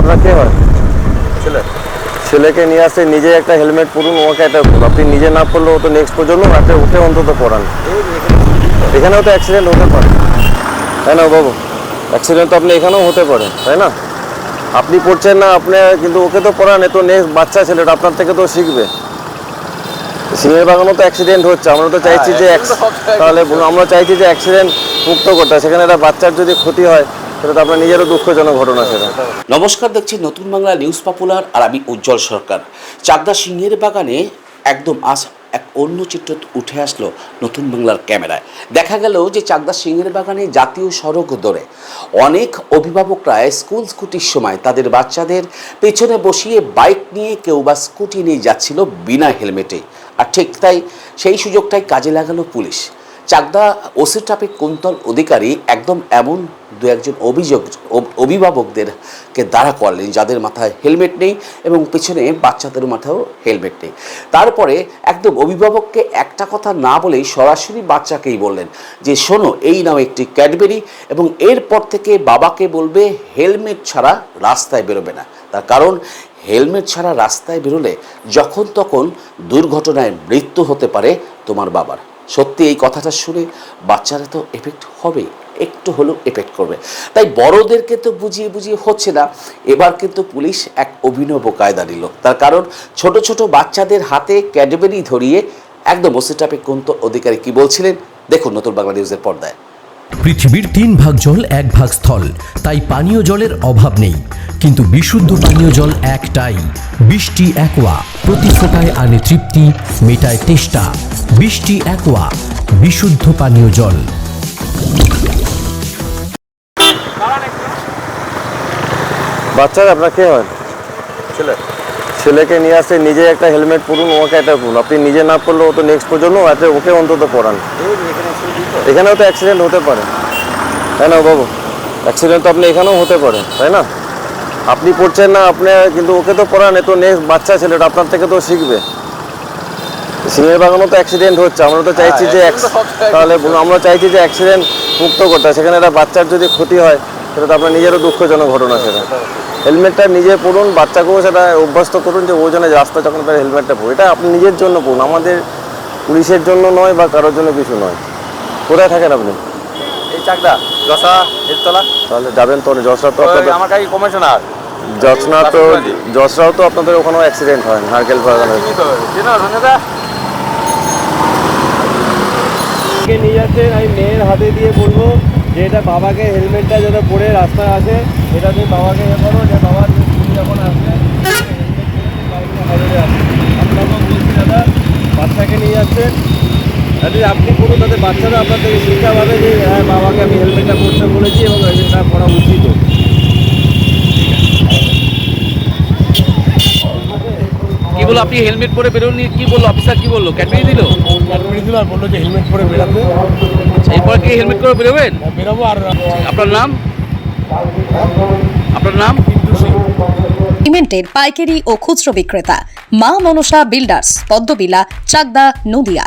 আপনার কে হয়? ছেলে। ছেলেকে নিয়ে আসে নিজে একটা হেলমেট পরুন ওকে একটা আপনি নিজে না পড়লেও তো নেক্সট প্রজন্ম একটা উঠে অন্তত পড়ান। এখানেও তো অ্যাক্সিডেন্ট হতে পারে। তাই না বাবু? অ্যাক্সিডেন্ট তো আপনি এখানেও হতে পারে তাই না? আপনি পড়ছেন না আপনি কিন্তু ওকে তো পড়ান তো নেক্সট বাচ্চা ছেলেটা আপনার থেকে তো শিখবে। সিংহের বাগানও তো অ্যাক্সিডেন্ট হচ্ছে আমরা তো চাইছি যে সব জায়গায় তাহলে আমরা চাইছি যে অ্যাক্সিডেন্ট মুক্ত করতে সেখানে একটা বাচ্চার যদি ক্ষতি হয় সেটা তো আপনার নিজেরও দুঃখজনক ঘটনা সেটা। নমস্কার, দেখছি নতুন বাংলা নিউজ পপুলার আর আমি উজ্জ্বল সরকার। চাকদা সিংহের বাগানে একদম আজ এক অন্য চিত্র উঠে আসলো নতুন বাংলার ক্যামেরায়। দেখা গেল যে চাকদা সিংহের বাগানে জাতীয় সড়ক ধরে অনেক অভিভাবকরা স্কুল স্কুটির সময় তাদের বাচ্চাদের পেছনে বসিয়ে বাইক নিয়ে কেউ বা স্কুটি নিয়ে যাচ্ছিল বিনা হেলমেটে। আর ঠিক তাই সেই সুযোগটাই কাজে লাগালো police. Chakdah OC traffic Kuntal Adhikari একদম এমন দু একজন অভিযোগ অভিভাবকদেরকে দাঁড়া করলেন যাদের মাথায় হেলমেট নেই এবং পেছনে বাচ্চাদের মাথায়ও হেলমেট নেই। তারপরে একদম অভিভাবককে একটা কথা না বলেই সরাসরি বাচ্চাকেই বললেন যে, শোনো, এই নাও একটি ক্যাডবেরি এবং এরপর থেকে বাবাকে বলবে হেলমেট ছাড়া রাস্তায় বেরোবে না। তার কারণ, হেলমেট ছাড়া রাস্তায় বেরোলে যখন তখন দুর্ঘটনায় মৃত্যু হতে পারে তোমার বাবার। সত্যি এই কথাটা শুনে বাচ্চারা তো এফেক্ট হবে, একটু হলেও এফেক্ট করবে। তাই বড়দেরকে তো বুঝিয়ে বুঝিয়ে হচ্ছে না, এবার কিন্তু পুলিশ এক অভিনব কায়দা নিল। তার কারণ ছোট ছোট বাচ্চাদের হাতে ক্যাডবেরি ধরিয়ে একদম ওসিটাপে কুন্ত অধিকারী কি বলছিলেন? দেখুন নতুন বাংলা নিউজের পর্দায়। পৃথিবীর তিন ভাগ জল এক ভাগ স্থল, তাই পানীয় জলের অভাব নেই। কিন্তু বিশুদ্ধ পানীয় জল একটাই, বৃষ্টি একোয়া, প্রতি ফোটায় আনে তৃপ্তি, মেটায় তেষ্টা। বৃষ্টি একোয়া, বিশুদ্ধ পানীয় জল। বাচ্চারা আপনার কে হয়? ছেলে? ছেলেকে নিয়ে আসে নিজে একটা হেলমেট পরুন ওকে একটা পরুন। আপনি নিজে না পড়লে ও তো নেক্সট প্রজন্ম একটা ওকে অন্তত পড়ান এখানেও তো অ্যাক্সিডেন্ট হতে পারে। তাই না বাবু? অ্যাক্সিডেন্ট তো আপনি এখানেও হতে পারে তাই না? আপনি পড়ছেন না আপনি কিন্তু ওকে তো পড়ান এ তো নেক্সট বাচ্চা ছেলেটা আপনার থেকে তো শিখবে। সিংহের বাগানও তো অ্যাক্সিডেন্ট হচ্ছে আমরা তো চাইছি যে সব জায়গায় তাহলে আমরা চাইছি যে অ্যাক্সিডেন্ট মুক্ত করতে সেখানে একটা বাচ্চার যদি ক্ষতি হয় সেটা তো আপনার নিজেরও দুঃখজনক ঘটনা সেটা। হেলমেটটা নিজে পড়ুন বাচ্চাকেও সেটা অভ্যস্ত করুন যে ও যেন রাস্তা যখন তার হেলমেটটা পড়ুন এটা আপনি নিজের জন্য পড়ুন আমাদের পুলিশের জন্য নয় বা কারোর জন্য কিছু নয়। কোথায় থাকেন আপনি? এই চাকদা যশা এরতলা তাহলে যাবেন তো যশোর তো আপনাদের আমার কাছে কমিশনার। যশনা তো যশরাও তো আপনাদের ওখানেও অ্যাক্সিডেন্ট হয় নারকেল বাগানে নিয়ে যাচ্ছেন আমি মেয়ের হাতে দিয়ে বলব যে এটা বাবাকে হেলমেটটা যাতে পরে রাস্তায় আসে, এটা তুমি বাবাকে এ করো, যে বাবা তুমি যখন বাচ্চাকে নিয়ে যাচ্ছেন? তাহলে আপনি কোনো তাদের বাচ্চারা আপনার থেকে শিক্ষা পাবে যে হ্যাঁ বাবাকে আমি হেলমেটটা পরতে বলেছি এবং এটা করা উচিত বলল আপনি হেলমেট পরে বেরোননি। কি বলল অফিসার কি বলল? ক্যাডবেরি দিল? ক্যাডবেরি দিল আর বলল যে হেলমেট পরে বেরাতে। এরপর কি হেলমেট করে বেরোবেন? বেরোবো আর আপনার নাম? আপনার নাম? সিমেন্টের পাইকারি ও খুচরো বিক্রেতা মা মনসা বিল্ডার্স পদ্মবিলা চাকদা নদিয়া।